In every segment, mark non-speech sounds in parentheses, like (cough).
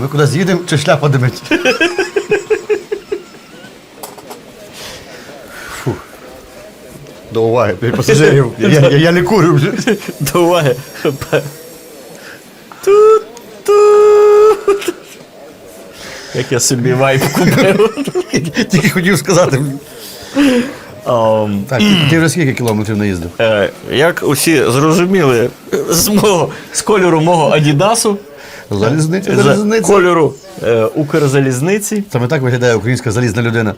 Ми кудись їдемо, чи шляпа димить? Фу. До уваги, пасажирів. Я, я, я не курю вже. До уваги. Як я собі вайп купив. Тільки хотів сказати. Ам, Так, ти вже скільки кілометрів наїздив? е, Як усі зрозуміли, з мого з кольору мого Адідасу, Залізниця, залізниця. кольору е, Укрзалізниці. Саме так виглядає українська залізна людина.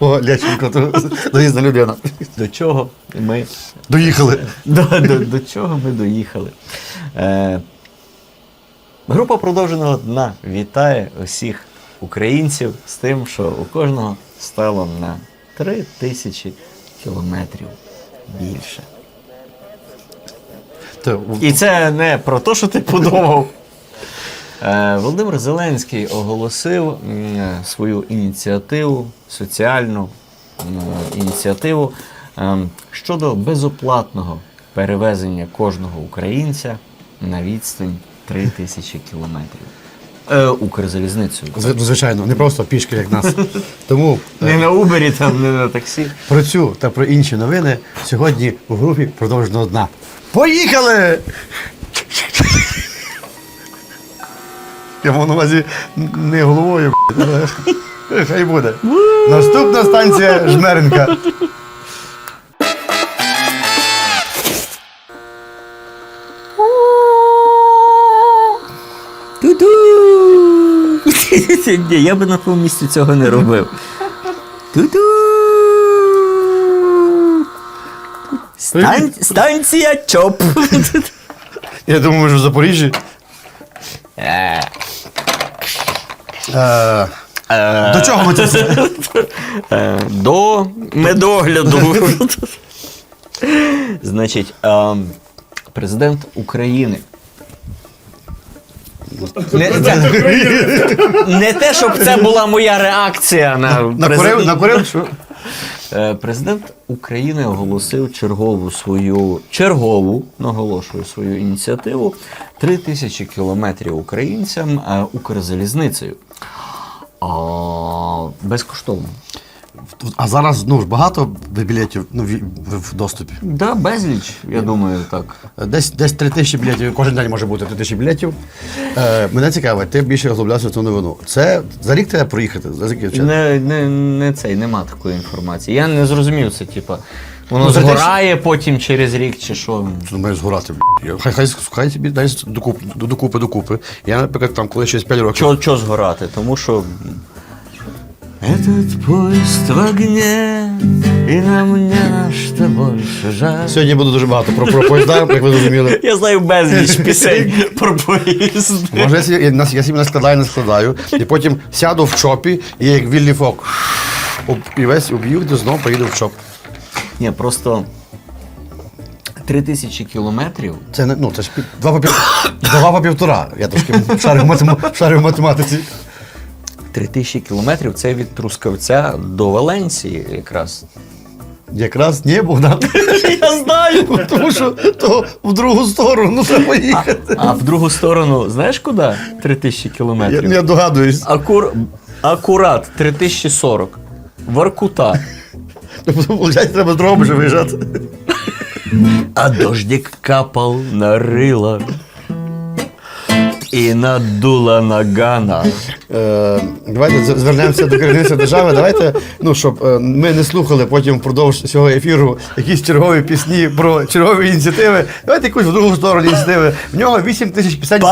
О, Ляченко, то залізна людина. До чого ми Доїхали. до, до, до чого ми доїхали? Е, група продовженого дна вітає усіх українців з тим, що у кожного стало на 3 тисячі кілометрів більше. І це не про те, що ти подумав. Е, Володимир Зеленський оголосив свою ініціативу, соціальну ініціативу ем, щодо безоплатного перевезення кожного українця на відстань 3 тисячі кілометрів. Е, Укрзалізницею. Звичайно, не просто пішки, як нас. Тому е, Не на Убері, там, не на таксі. про цю та про інші новини сьогодні у групі продовжено дна. Поїхали! Я мав на увазі не головою, але (laughs) хай буде. Наступна станція (laughs) Жмеренка. (laughs) Ні, я би на твоєму місці цього не робив. Ту-ду! Стан... Станція ЧОП. Я думаю, ми ж в Запоріжжі. Е, Е, До чого ми це все? (laughs) е, До медогляду. Значить, ем, президент України. Не, це- не те, щоб це була моя реакція на Накурив, накурив, що? Е, Президент України оголосив чергову свою чергову, наголошую свою ініціативу 3 тисячі кілометрів українцям е, Укрзалізницею. А, безкоштовно. А зараз ну, ж багато білетів ну, в, доступі. Да, безліч, я думаю, так. Десь, десь 3 тисячі білетів, кожен день може бути 3 тисячі білетів. Е, мене цікавить, ти більше розглядався в цю новину. Це за рік треба проїхати? За часу? Не, не, не цей, нема такої інформації. Я не зрозумів це, типа. Воно Ну, згорає потім через рік чи що. Що має згорати? б***ь? Хай, хай, хай собі дай докупи, докупи. Я, наприклад, там, коли через 5 років. Чого згорати? Тому що. Этот поезд в огне, и нам не на что больше жаль. Сьогодні буде дуже багато про, про поїзда, як ви зрозуміли. Я знаю безліч (laughs) пісень про поїзд. Може, я, собі- я, я собі не складаю, не складаю, і потім сяду в чопі, і як вільний фок. І весь об'їду, де знову поїду в чоп. Ні, просто три тисячі кілометрів. Це не ну це ж пів- два по пів, (coughs) два по півтора. Я трошки шарю в, шарю в математиці. Три тисячі кілометрів це від Трускавця до Валенсії якраз. Якраз ні, Богдан. (laughs) Я знаю. Тому що то в другу сторону ну, треба їхати. А в другу сторону, знаєш куди? Три тисячі Я, кілометрів. я догадуюсь. Акур... Акурат 3040. Воркута. Виходить, треба з виїжджати. А дождик капал на рила і надула нагана. Е, давайте звернемося до керівництва держави. Давайте, ну щоб е, ми не слухали потім впродовж цього ефіру якісь чергові пісні про чергові ініціативи. Давайте якусь в другу сторону ініціативи. В нього 8 тисяч пісень. По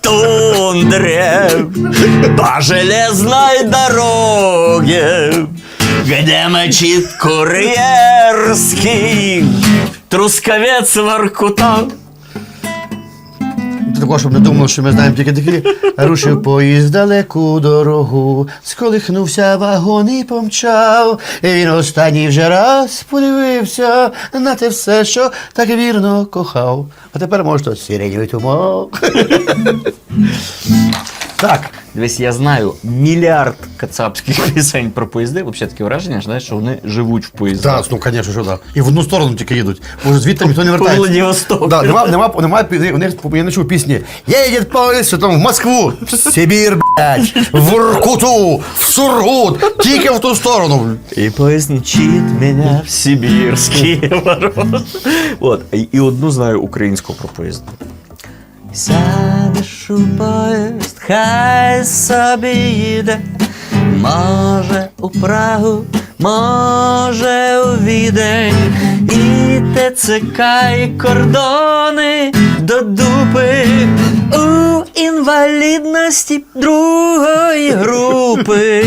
тундре, по железной дороге, где мочит курьерский трусковец Воркута. Такого, щоб не думали, що ми знаємо тільки такі. Рушив поїзд далеку дорогу, сколихнувся вагон і помчав. І він останній вже раз подивився на те все, що так вірно кохав. А тепер може то сиренівий тумок. Так. Дивись, я знаю мільярд кацапських (laughs) пісень про поїзди. Взагалі таке враження, знаєш, що вони живуть в поїздах. Так, ну, звісно, що так. І в одну сторону тільки їдуть. Бо звідти ніхто не вертається. Владивостоку. Да, нема, нема, нема, у них, я не чув пісні. Едет поїзд, що там в Москву, в Сибір, блядь, в Іркуту, в Сургут, тільки в ту сторону. І поїзд мчить мене в Сибірські (laughs) ворота. От, і, одну знаю українську про поїзд. Сядеш у поїзд, хай собі їде, може у Прагу, може у Відень, і ТЦК, і кордони до дупи у інвалідності другої групи.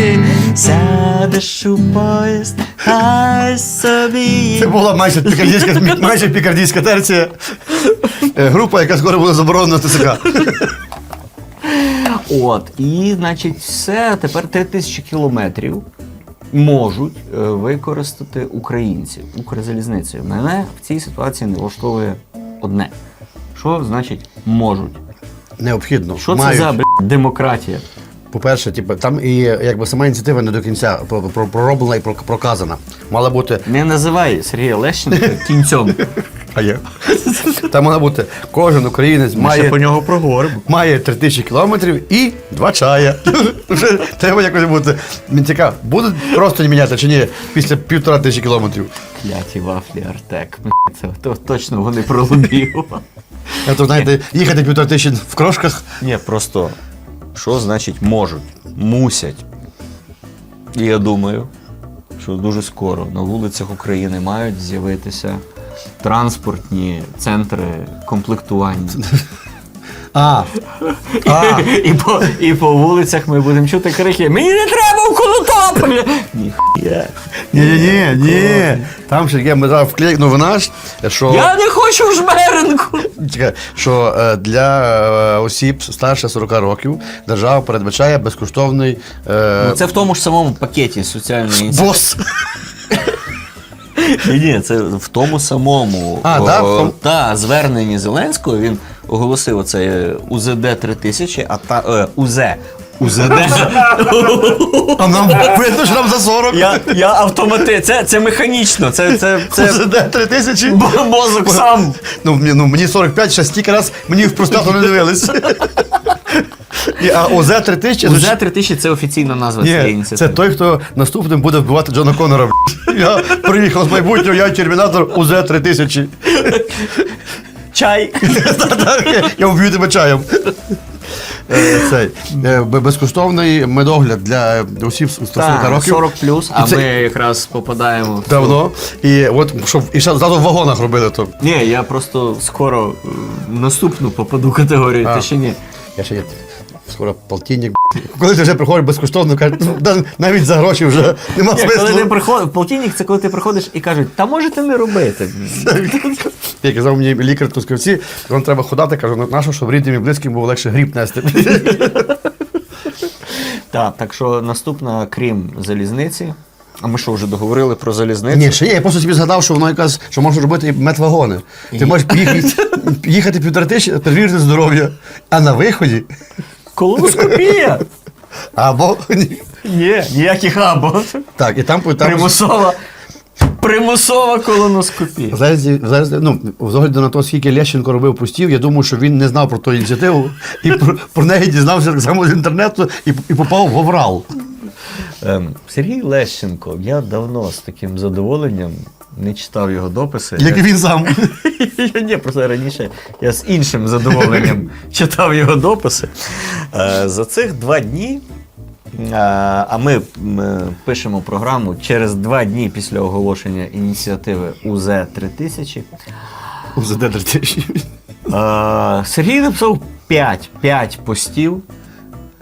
Сядеш у поїзд, хай собі. Це була майже пікардійська, (laughs) майже пікардійська терція. Е, Група, яка скоро буде заборонена ТСК. От, і, значить, все, тепер 3 тисячі кілометрів можуть е, використати українці, Укрзалізницею. Мене в цій ситуації не влаштовує одне. Що значить можуть? Необхідно. Що це Мають. за бля, демократія? По-перше, типу, там і якби сама ініціатива не до кінця про- про- пророблена і про- проказана. Мала бути. Не називай Сергія Лещенка кінцем. Є. (laughs) Там мала бути кожен українець Ми ще має, по нього проговоримо. має 3 тисячі кілометрів і два чая. (laughs) Вже Треба якось бути. Мені цікаво, будуть просто не міняти чи ні після півтора тисячі кілометрів. Кляті вафлі Артек. Це то, точно вони. А то знаєте, їхати півтора тисячі в крошках. Ні, просто що значить можуть? Мусять. І я думаю, що дуже скоро на вулицях України мають з'явитися транспортні центри комплектування. А, а, І по, і по вулицях ми будемо чути крики: Мені не треба в Конотополі! Ніхуя. ні, ні, ні, ні. Там ще є ми зараз вклеїмо новина, що. Я не хочу в жмеренку! Чекай, що е, для е, осіб старше 40 років держава передбачає безкоштовний е, Ну, це в тому ж самому пакеті соціальної ініціативи. бос. Ні, ні, це в тому самому А, о, да, в тому- та, зверненні Зеленського він оголосив оце е, УЗД 3000, а та е, УЗ. УЗД. (laughs) А нам видно, що нам за 40. я, я автомати. Це, це механічно. Це, це, це УЗД 3 тисячі. бо- мозок сам. Ну, мені, ну, мені 45, ще стільки раз мені в простату не дивились. І, а ОЗ 3 тисячі УЗ 3000 це офіційна назва цієї Ні, ініціативи. це той, хто наступним буде вбивати Джона Коннора. б***ь. Я приїхав з майбутнього, я термінатор УЗ 3 тисячі. Чай. Я вб'ю тебе чаєм. Е, Цей, е, безкоштовний медогляд для осіб з 40 Так, років. 40 плюс, а І це- ми якраз попадаємо. в Давно. І от щоб і ще зразу в вагонах робили то. Ні, я просто скоро е, в наступну попаду категорію, А. ти ще ні. Я ще є. Скоро полтинник. Коли ти вже приходиш безкоштовно, кажуть, «Ну, навіть за гроші вже нема Ні, коли ти смислу. приходиш, полтинник це коли ти приходиш і кажуть, та можете не робити. (laughs) Як казав мені лікар Тускавці, вам треба ходати, кажу, «Ну, нащо, щоб рідним і близьким було легше гріб нести. (laughs) Так, так що наступна, крім залізниці, а ми що вже договорили про залізницю? Ні, ще є. Я просто собі згадав, що воно якась, що можна робити і медвагони. Ти можеш їхати півтора тисячі, перевірити здоров'я, а на виході Колоноскопія! або ні. Ні, ніяких або. Так, і там, там Примусова. Примусова колоноскопія. Зараз, зараз, ну, з огляду на те, скільки Лещенко робив постів, я думаю, що він не знав про ту ініціативу і про, про неї дізнався так само з інтернету і, і попав в Оврал. Ем, Сергій Лещенко, я давно з таким задоволенням не читав його дописи. Як і він сам. (laughs) Ні, просто раніше я з іншим задоволенням (laughs) читав його дописи. Е, За цих два дні, е, а ми пишемо програму через два дні після оголошення ініціативи УЗ 3000. УЗД 3000. Е, Сергій написав 5, 5 постів,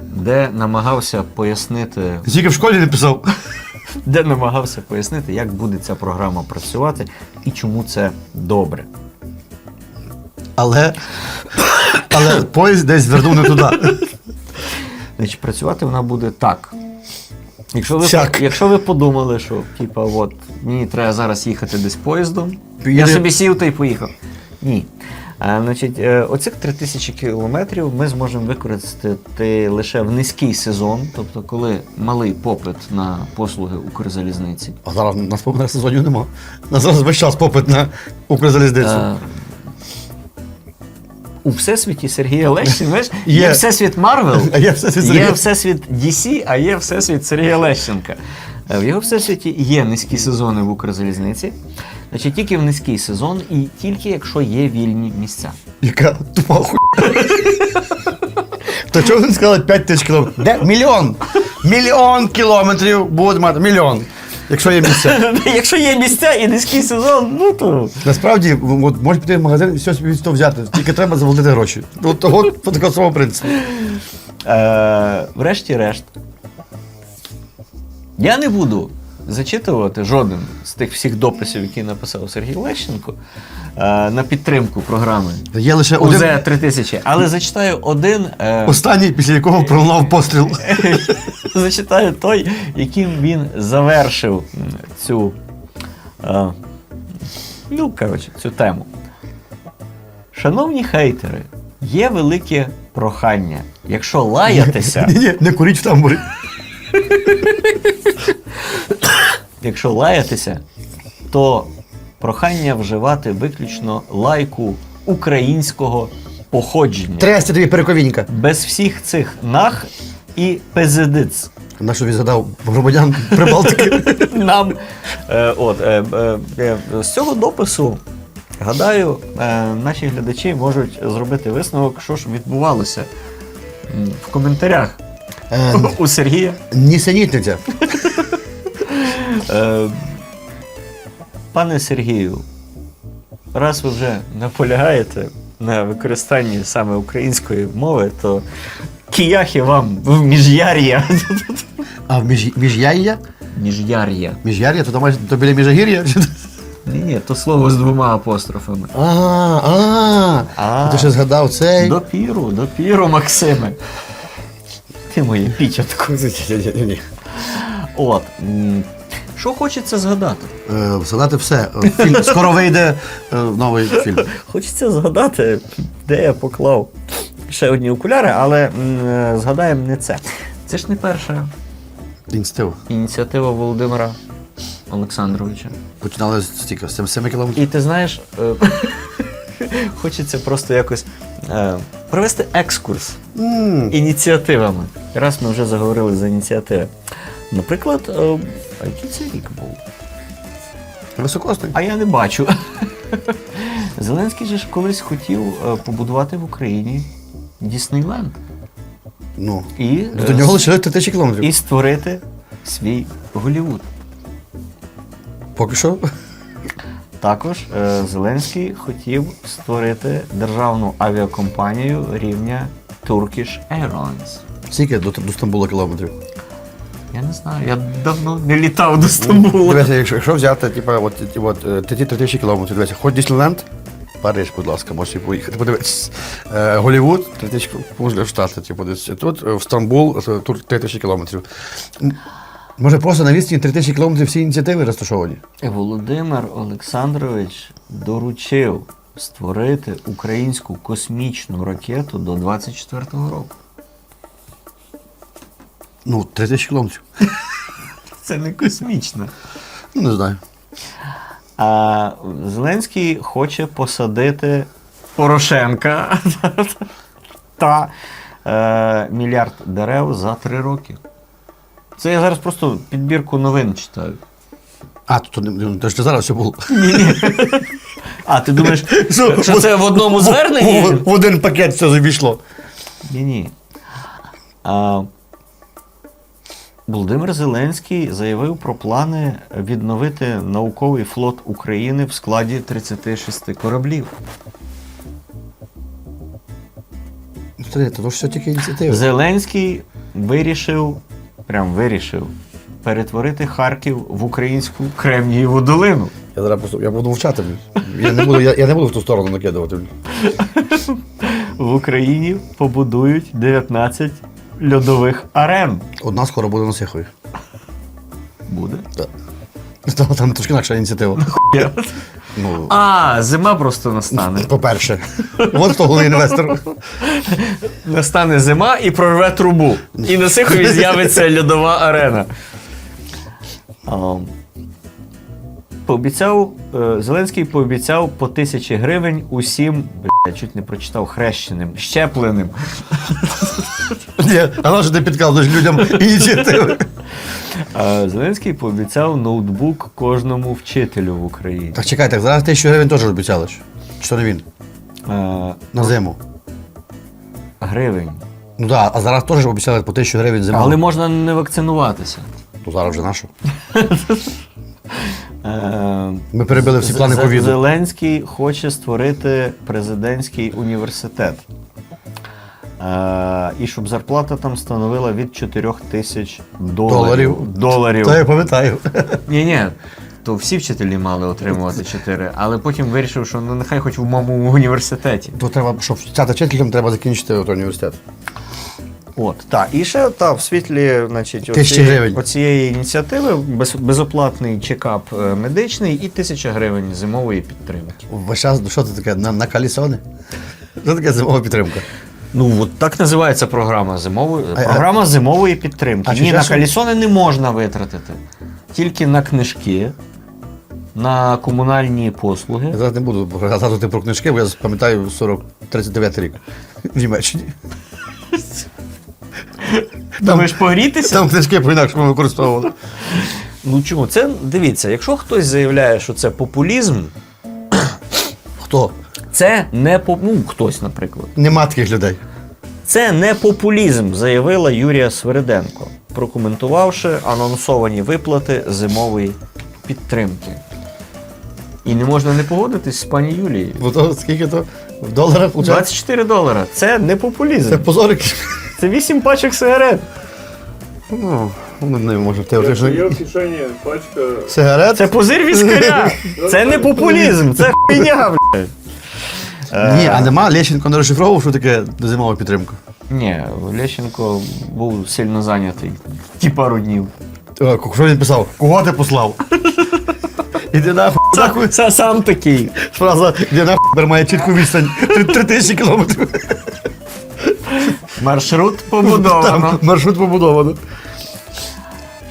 де намагався пояснити, Тільки в школі не писав. Де намагався пояснити, як буде ця програма працювати і чому це добре. Але, але поїзд десь звернув не туди. Значить, працювати вона буде так. Якщо ви, якщо ви подумали, що типа, от, мені треба зараз їхати десь поїздом, я собі сів та й поїхав. Ні. А, значить, е, оцих 3000 кілометрів ми зможемо використати лише в низький сезон, тобто коли малий попит на послуги Укрзалізниці. А зараз нас попит на сезонів нема. У зараз весь час попит на Укрзалізницю. Е, У всесвіті Сергія Лещенка, знаєш, (laughs) Є. є всесвіт Марвел, (laughs) є всесвіт є всесвіт DC, а є всесвіт Сергія Лещенка. Е, В його всесвіті є низькі сезони в Укрзалізниці. Значить, тільки в низький сезон і тільки якщо є вільні місця. Яка тупа хуй. То чого ви не сказали 5 тисяч кілометрів? Де? Мільйон! Мільйон кілометрів буде мати. Мільйон. Якщо є місця. (laughs) Якщо є місця і низький сезон, ну то. Насправді, от, можеш піти в магазин і все собі від того взяти. Тільки треба заплатити гроші. От того по такому самому принципу. Е, врешті-решт. Я не буду зачитувати жоден з тих всіх дописів, які написав Сергій Лещенко е, на підтримку програми Є лише УЗ один 3000, але зачитаю один. Е, останній, після якого пролунав постріл. (laughs) зачитаю той, яким він завершив цю. Е, ну, коротше, цю тему. Шановні хейтери, є велике прохання. Якщо лаятися. Ні, ні, не куріть в тамбурі. Якщо лаятися, то прохання вживати виключно лайку українського походження. Трясти тобі перековінька. Без всіх цих нах і пезедиць. На що він згадав громадян Прибалтики. (laughs) Нам е, от, е, е, е, з цього допису, гадаю, е, наші глядачі можуть зробити висновок, що ж відбувалося м, в коментарях у Сергія. Нісенітниця. Е, Пане Сергію, раз ви вже наполягаєте на використанні саме української мови, то кияхи вам в міжяр'я. А в між, міжяр'я? Міжяр'я. Міжяр'я, то, там, то біля міжагір'я? Ні, ні, то слово з двома апострофами. А, а, А. ти ще згадав цей. Допіру, допіру, Максиме. Ти моє пічатко. Ні. От. м, Що хочеться згадати? Е, Згадати все. Е, Фільм. Скоро вийде е, новий фільм. (laughs) Хочеться згадати, де я поклав ще одні окуляри, але м, е, згадаємо не це. Це ж не перша Інстив. ініціатива Володимира Олександровича. Починали з стільки, з 7 кілометрів. І ти знаєш, е, (laughs) хочеться просто якось е, провести екскурс М, ініціативами. Раз ми вже заговорили за ініціативи. Наприклад, е, а який це рік був? Високосний. А я не бачу. (laughs) Зеленський же ж колись хотів е, побудувати в Україні Діснейленд. Ну. І, До е, нього лишили тисячі кілометрів. і створити свій Голівуд. Поки що. Також е, Зеленський хотів створити державну авіакомпанію рівня Turkish Airlines. Скільки до, до Стамбула кілометрів? Я не знаю, я давно не літав до Стамбула. Дивися, якщо, якщо взяти, типу, от, ті- от, е, ті 3 тисячі кілометрів, дивися, хоч Діснейленд, Париж, будь ласка, можеш поїхати. Подивитися. Е, Голівуд, 3 тисячі в Штати, типу, десь. Тут е, в Стамбул, е, 3 тисячі кілометрів. Може, просто на відстані 3 тисячі кілометрів всі ініціативи розташовані? Володимир Олександрович доручив створити українську космічну ракету до 24-го року. Ну, 3 тисячі кілометрів. (laughs) Це не космічна. Ну, не знаю. А Зеленський хоче посадити Порошенка (laughs) та е, мільярд дерев за три роки. Це я зараз просто підбірку новин читаю. А, то, не- ну, то ж зараз все було. А, ти думаєш, що це в одному зверненні? В, в один пакет все завійшло. Ні, ні. А, Володимир Зеленський заявив про плани відновити науковий флот України в складі 36 кораблів. Смотри, то ж все тільки ініціативи. Зеленський вирішив, прям вирішив, перетворити Харків в українську Кремнієву долину. Я зараз просто я буду мовчати. Я не буду, я, я не буду в ту сторону накидувати. В Україні побудують 19 льодових арен. Одна скоро буде на Сихові. Буде. Так. Там, там трошки інакша ініціатива. Ну, А, зима просто настане. по-перше, от хто головний інвестор. Настане зима і прорве трубу. І на Сихові з'явиться льодова арена. Пообіцяв, е, Зеленський пообіцяв по тисячі гривень усім, бля, чуть не прочитав, хрещеним, щепленим. Ні, а що ти підказуєш людям ініціативи? А Зеленський пообіцяв ноутбук кожному вчителю в Україні. Так чекай, так зараз тисячу гривень теж обіцяли. Чи не він? А, На зиму. гривень. Ну так, а зараз теж обіцяли по тисячу гривень зиму. Але можна не вакцинуватися. Ну зараз вже нашу. (laughs) Е, Ми перебили всі плани ковіду. Зеленський хоче створити президентський університет. Е, і щоб зарплата там становила від 4 тисяч доларів. Доларів. доларів. Та я пам'ятаю. Ні, ні. То всі вчителі мали отримувати 4, але потім вирішив, що ну нехай хоч в моєму університеті. То треба, щоб стати вчителем, треба закінчити от університет. От, так. І ще та, в світлі, значить, Тисячі оцієї- ініціативи без, безоплатний чекап е, медичний і тисяча гривень зимової підтримки. Весь час, що це таке? На, на калісони? Що таке зимова підтримка? Ну, от так називається програма зимової. А- Програма зимової підтримки. А чи Ні, на часом- калісони не можна витратити. Тільки на книжки, на комунальні послуги. Я зараз не буду розказувати про книжки, бо я пам'ятаю 40, 39 рік в Німеччині. Думаєш погрітися? Там книжки по-інакшому використовували. Ну чому? Це дивіться, якщо хтось заявляє, що це популізм, Хто? Це не по- ну, хтось, наприклад. Нема таких людей. Це не популізм, заявила Юрія Свириденко, прокоментувавши анонсовані виплати зимової підтримки. І не можна не погодитись з пані Юлією. Бо то скільки то в доларах виходить? 24 долара. Це не популізм. Це позорик. Це 8 пачок сигарет. Ну, ну, не може є теоретично. в кишені пачка Сигарет? Це позир віскаря. (laughs) Це не популізм, це (laughs) хуйня, блядь. Ні, а нема Лещенко не розшифровував, що таке зимова підтримка. Ні, Лещенко був сильно зайнятий. Ті пару днів. Е, Що він писав? Кого ти послав? (laughs) Іди нахуй, нахуй. Це сам такий. Фраза, де нахуй тепер має чітку відстань. Три- Три тисячі кілометрів. Маршрут побудовано. Там маршрут побудовано.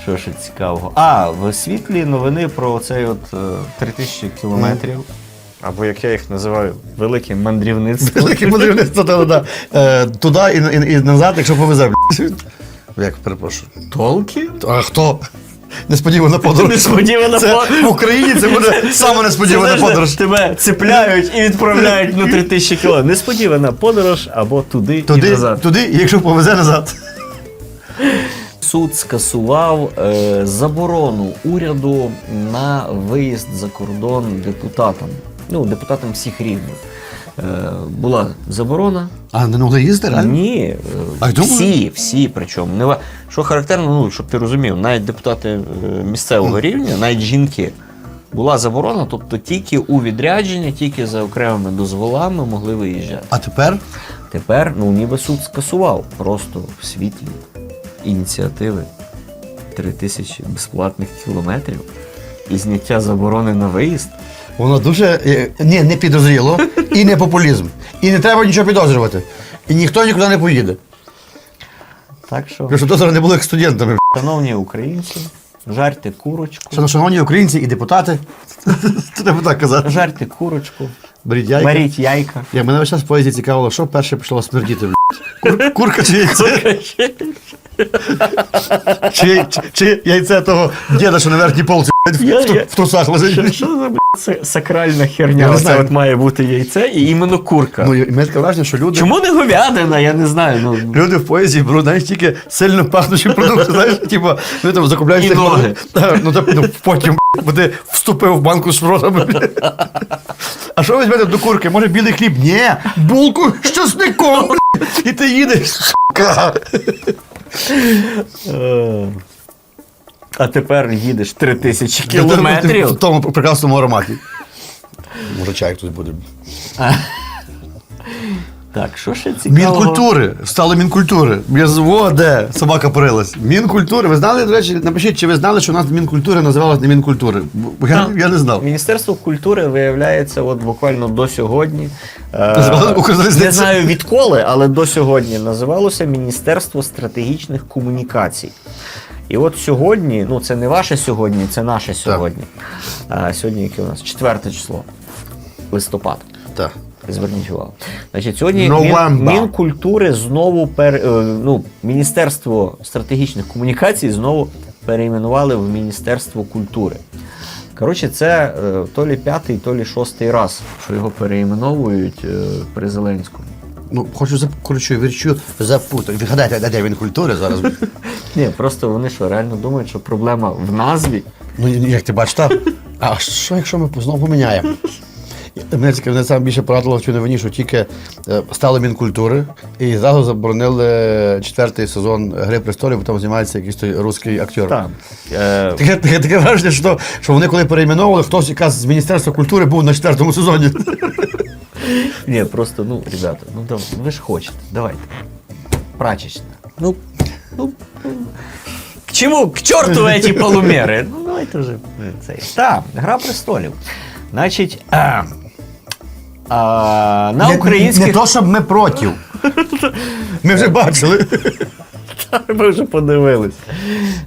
Що ще цікавого? А, в світлі новини про цей от е, 3000 кілометрів. Або як я їх називаю, велике мандрівництво. Велике будівництво, та, да. Е, туди і, і, і назад, якщо повезе. (laughs) Як перепрошую. Толки? А хто? Несподівана подорож. Несподівана це, подорож. В Україні це буде саме несподівана Це, знаєш, подорож. Тебе цепляють і відправляють на 3000 кілометрів. Несподівана подорож або туди, і Туди, назад. туди, і якщо повезе назад. Суд скасував е, заборону уряду на виїзд за кордон депутатам. Ну, депутатам всіх рівнів. Е, була заборона. А не могли їздити. Ні, е, А всі, всі причому. Не Що характерно, ну, щоб ти розумів, навіть депутати е, місцевого рівня, навіть жінки. Була заборона, тобто тільки у відрядження, тільки за окремими дозволами могли виїжджати. А тепер Тепер, ну ніби суд скасував просто в світлі ініціативи 3000 безплатних кілометрів і зняття заборони на виїзд. Воно дуже е, ні, не підозріло і не популізм. І не треба нічого підозрювати. І ніхто нікуди не поїде. Так що, Щоб дозори не були як студентами. шановні українці, жарте курочку, Шановні українці і депутати, (laughs) треба так казати. жарте курочку, Беріть яйка. беріть яйка. Я мене весь час в поїзді цікавило, що перше почало смердіти. блядь? Кур, курка чи яйце? Чи, чи, чи яйце того діда, що на верхній полці блядь, Я- в, я- в трусах лежить. що за це сакральна херня? Оце знаю. от має бути яйце і іменно курка. Ну, і мене таке враження, що люди, Чому не говядина? Я не знаю. Ну, люди в поїзді беруть, знаєш, тільки сильно пахнучі продукти, знаєш, типу, вони там закупляють І ноги. Ну, так, ну, потім, бо ти вступив в банку з шпротами. А що візьмете до курки? Може білий хліб? Ні, булку з часником. І ти їдеш. сука. А тепер їдеш 3000 В кілометрів. тому прекрасному ароматі. Може, чай хтось буде. Так, що ще цікавого? Мінкультури. Стало Мінкультури. Я з- О, де собака порилась. Мінкультури. Ви знали, до речі, напишіть, чи ви знали, що у нас Мінкультури називалось не Мінкультури? Бо Я, я не знав. Міністерство культури виявляється, от буквально до сьогодні. е. Не знаю відколи, але до сьогодні називалося Міністерство стратегічних комунікацій. І от сьогодні, ну це не ваше сьогодні, це наше сьогодні. А, сьогодні яке у нас? Четверте число. Листопад. Так. Зверніть увагу. Значить, сьогодні Мін, Мінкультури знову пер, е, ну, Міністерство стратегічних комунікацій знову перейменували в Міністерство культури. Коротше, це е, то лі п'ятий, то лі шостий раз, що його переіменовують е, при Зеленському. Ну, хочу коротше, вірчу запутати. Вигадайте, де- де він культури зараз. (laughs) Ні, просто вони що, реально думають, що проблема в назві. Ну, як ти бачиш, так. А що, якщо ми знову поміняємо? Мене цікавить, мене саме більше порадило в цю новині, що тільки е, стали Мінкультури і зразу заборонили четвертий сезон Гри престолів, бо там знімається якийсь той русський актер. Так. Е, Таке, таке, таке враження, що, що вони коли перейменовували, хтось якраз з Міністерства культури був на четвертому сезоні. ні, просто, ну, ребята, ну ви ж хочете, давайте. Прачечна. Ну, ну, к чому? К чорту эти полумери? Ну, давайте вже е, цей. Так, Гра престолів. Значить, а, а, на українських. Не то, щоб ми проти. Ми вже бачили. Ми вже подивились.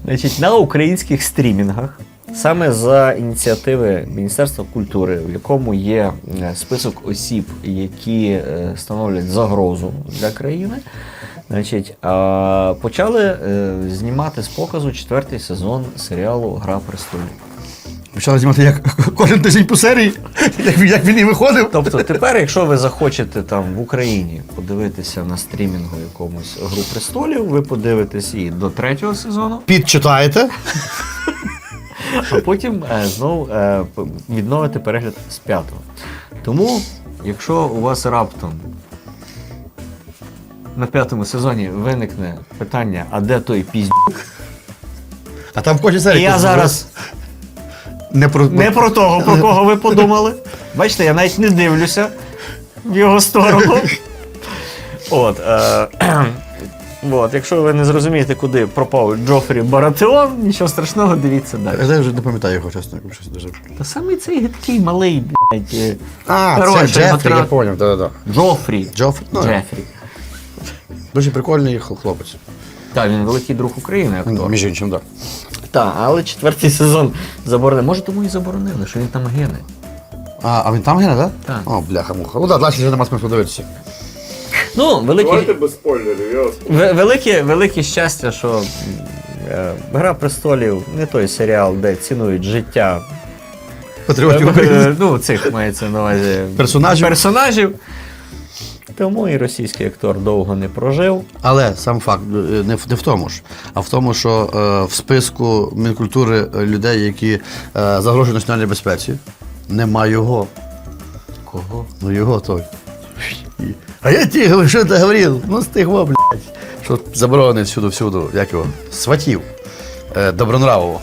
Значить, на українських стрімінгах, саме за ініціативи Міністерства культури, в якому є е, список осіб, які е, становлять загрозу для країни, значить, почали е, знімати з показу четвертий сезон серіалу Гра престолів. Почали знімати як кожен тиждень по серії, як, він- як він і виходив. Тобто тепер, якщо ви захочете там в Україні подивитися на стрімінгу якомусь Гру престолів, ви подивитесь і до третього сезону. Підчитаєте. а потім е, знову е, п- відновити перегляд з п'ятого. Тому, якщо у вас раптом на п'ятому сезоні виникне питання, а де той піздюк, А там в кожній і серії. я зараз не про не про того, про кого ви подумали. Бачите, я навіть не дивлюся в його сторону. От, е, от, якщо ви не зрозумієте, куди пропав Джофрі Баратеон, нічого страшного, дивіться далі. Я вже не пам'ятаю його, чесно. щось дуже. Та саме цей гидкий малий, блядь, е, А, це Джефрі, я поняв, да-да-да. Джофрі. Джофрі? Ну, Джефрі. Дуже прикольний хлопець. Так, він великий друг України, актор. Між іншим, так. Так, але четвертий сезон заборонили. Може, тому і заборонили, що він там гине. А, а він там гине, так? Так. О, бляха муха. Ну так, далі вже нема смислу дивитися. Ну, велике, Давайте без спойлерів, я вас ве- велике, велике щастя, що е, Гра престолів не той серіал, де цінують життя Патріотів України. е, Ну, цих мається на увазі Персонажів. персонажів. Тому і російський актор довго не прожив. Але сам факт е, не в, не в тому ж, а в тому, що е, в списку Мінкультури людей, які е, загрожують національній безпеці, нема його. Кого? Ну його той. А я ті що ти говорив? Ну стигло, блядь. Що заборонений всюди-всюди, як його? Сватів. Е, Добронравово.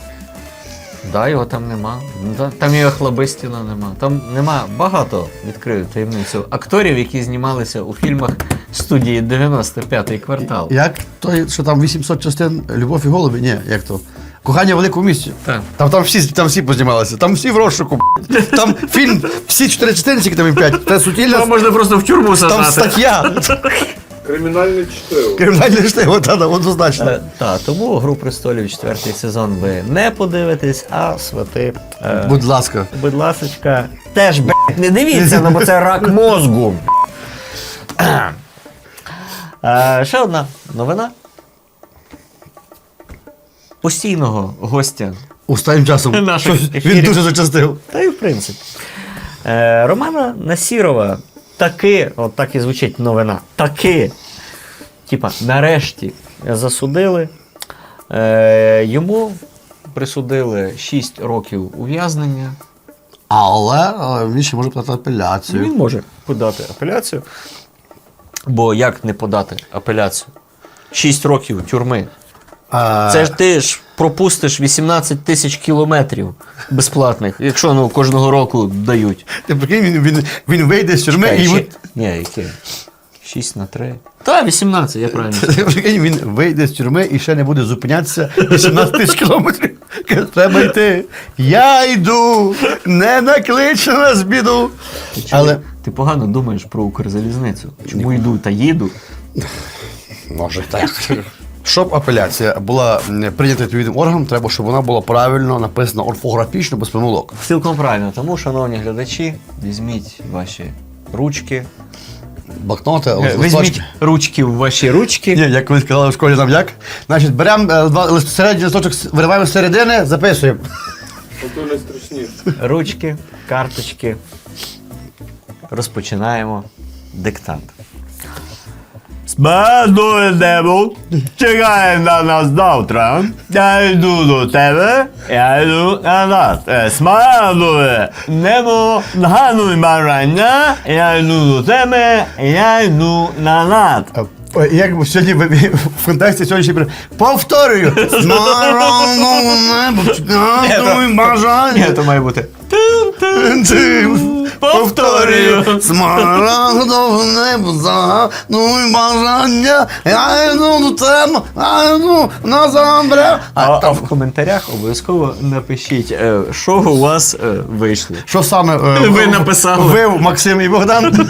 Да, його там нема. Ну, Там його хлабистіна нема. Там нема багато відкрию таємницю акторів, які знімалися у фільмах студії 95-й квартал. Як той, що там 800 частин Любов і голуби? Ні, як то? Кохання в великому місті. Так. Там, там, всі, там всі познімалися, там всі в розшуку. Там фільм, всі чотири частини, там і п'ять. Це суттільна. можна просто в тюрму Там стаття. (laughs) кримінальне чтиво. Кримінальне штиво, та, да, однозначно. Е, Так, тому Гру престолів четвертий сезон ви не подивитесь, а свати. е, Будь ласка. Будь ласочка, теж блядь, не дивіться, ну, бо це рак (laughs) мозку. Е, Ще одна новина. Постійного гостя. Останнім часом (laughs) Наших щось ефірів. він дуже зачастив. Та й в принципі. Е, Романа Насірова таки, от так і звучить новина. Таки. Типа, нарешті засудили. Е, йому присудили 6 років ув'язнення. Але е, він ще може подати апеляцію. Він може подати апеляцію. Бо як не подати апеляцію? 6 років тюрми. А, Це ж ти ж пропустиш 18 тисяч кілометрів безплатних, якщо ну кожного року дають. Ти прикинь, він, він, він вийде з тюрми і Чекай, йому... ще- Ні, яке? 6 на 3. Та, 18, я правильно. Прикинь, Він вийде з тюрми і ще не буде зупинятися 18 тисяч кілометрів. Каже, Треба йти. Я йду, не накличе нас біду. Але Ти погано думаєш про Укрзалізницю. Чому йду та їду? може так. Щоб апеляція була прийнята відповідним органом, треба, щоб вона була правильно написана орфографічно без помилок. Цілком правильно. Тому, шановні глядачі, візьміть ваші ручки. Блокноти, Е, листочки. Візьміть ручки в ваші ручки. Ні, як ви сказали в школі нам як? Значить, беремо е, два лист- середній листочок, вириваємо з середини, записуємо. Ото найстрашніше. Ручки, карточки. Розпочинаємо диктант. Смердує небо, чекає на нас завтра. Я йду до тебе, я йду назад. Е, Смердує небо, згадуй бажання, я йду до тебе, я йду назад. Е, е, Як сьогодні в, контексті сьогодні ще повторюю. Смарону небо, чекаю бажання. Ні, то має бути. Повторюю. Смарагдове небо, і бажання. Я йду до тебе, я йду на замбря. А, А в коментарях обов'язково напишіть, е, що у вас е, вийшло. що саме е, Ви написали. Ви, Максим і Богдан. (laughs)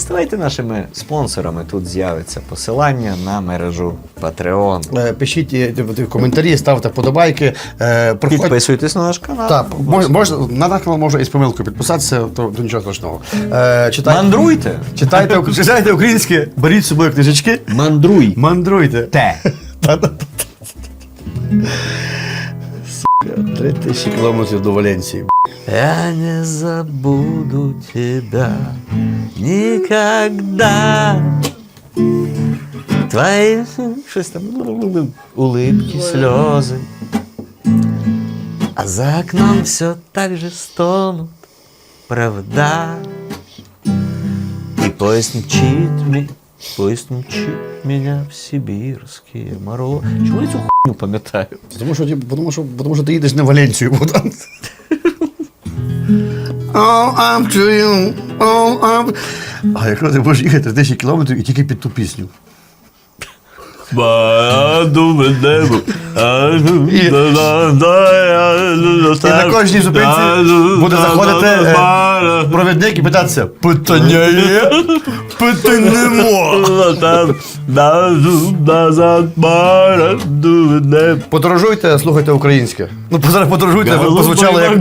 Ставайте нашими спонсорами. Тут з'явиться посилання на мережу Patreon. Е, Пишіть е, в коментарі, ставте подобайки. е, Підписуйтесь на наш канал. Так, мож, мож, на наш канал можна і з помилкою підписатися, то, нічого страшного. Е, читай, Мандруйте. читайте, читайте українське, беріть з собою книжечки, Мандруй. мандруйте. Те. (laughs) Три тисячі кілометрів до Валенції. Я не забуду тебя никогда. Твои щось там улыбки, слезы. А за окном все так же стонут провода. И поезд мчит, ме- поезд мчит меня в сибирские морозы. Чому я цю хуйню пам'ятаю? Тому що, ті- тому, що, тому що ти їдеш не в Валенцію, Богдан. (laughs) All up to you, all up. А якщо ти будеш їхати 3 тисячі кілометрів і тільки під ту пісню. І- на кожній зупинці буде заходити е, провідник і питатися: питання є? Питань нема. небо. Подорожуйте, слухайте українське. Ну, зараз подорожуйте, позвучало як,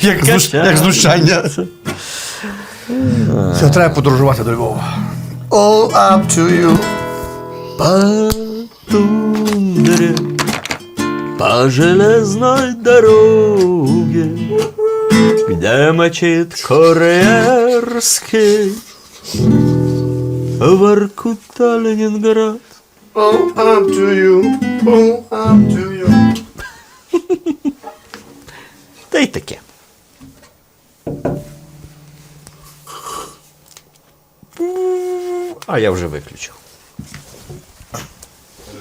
як, знущ, як знущання. (laughs) Це треба подорожувати до Львова. All up to you. По тундре, по железной дороге, где мочит курьерский, Воркута Ленинград. All up to you. All up to you. Та й таке. А я вже виключив.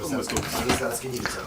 Just asking you to tell.